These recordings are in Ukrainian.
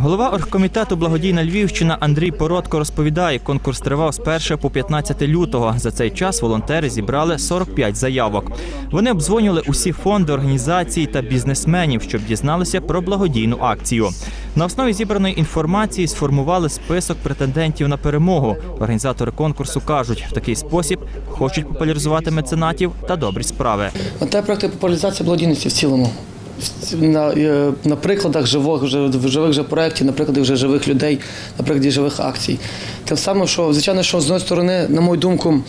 Голова оргкомітету Благодійна Львівщина Андрій Породко розповідає, конкурс тривав з 1 по 15 лютого. За цей час волонтери зібрали 45 заявок. Вони обдзвонювали усі фонди, організації та бізнесменів, щоб дізналися про благодійну акцію. На основі зібраної інформації сформували список претендентів на перемогу. Організатори конкурсу кажуть, в такий спосіб хочуть популяризувати меценатів та добрі справи. Мета проекту популяризація благодійності в цілому. В- На, е, на прикладах живих, вже, живих же проєктів, на прикладі вже живих людей, на прикладі живих акцій. Тим самим, що, звичайно, що з однієї сторони, на мою думку,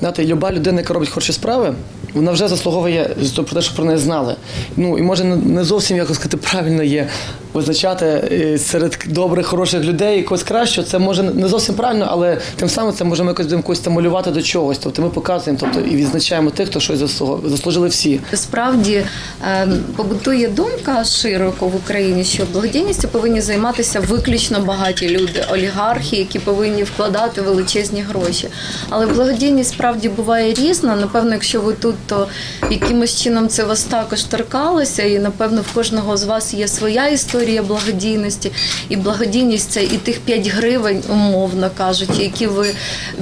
знаєте, люба людина, яка робить хороші справи, вона вже заслуговує про те, щоб про неї знали. Ну і може не- зовсім якось сказати правильно є визначати е, серед добрих, хороших людей якогось кращого. Це може не зовсім правильно, але тим самим це можемо якось будемо стимулювати до чогось. Тобто ми показуємо, тобто і відзначаємо тих, хто щось заслужили всі. Справді е, побутує думка широко в Україні, що благодійністю повинні займатися виключно багаті люди, олігархи, які повинні вкладати величезні гроші. Але благодійність справді буває різна. Напевно, якщо ви тут, то якимось чином це вас також торкалося, і напевно в кожного з вас є своя історія благодійності. І благодійність це і тих 5 гривень, умовно кажучи, які ви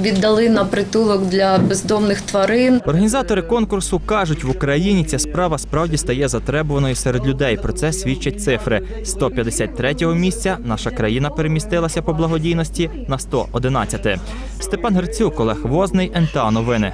віддали на притулок для бездомних тварин. Організатори конкурсу кажуть, в Україні ця справа справді стає затребуваною серед людей. Про це свідчать цифри. З 153-го місця наша країна перемістилася по благодійності на 111. Степан Грицюк, Олег Возний, НТА Новини.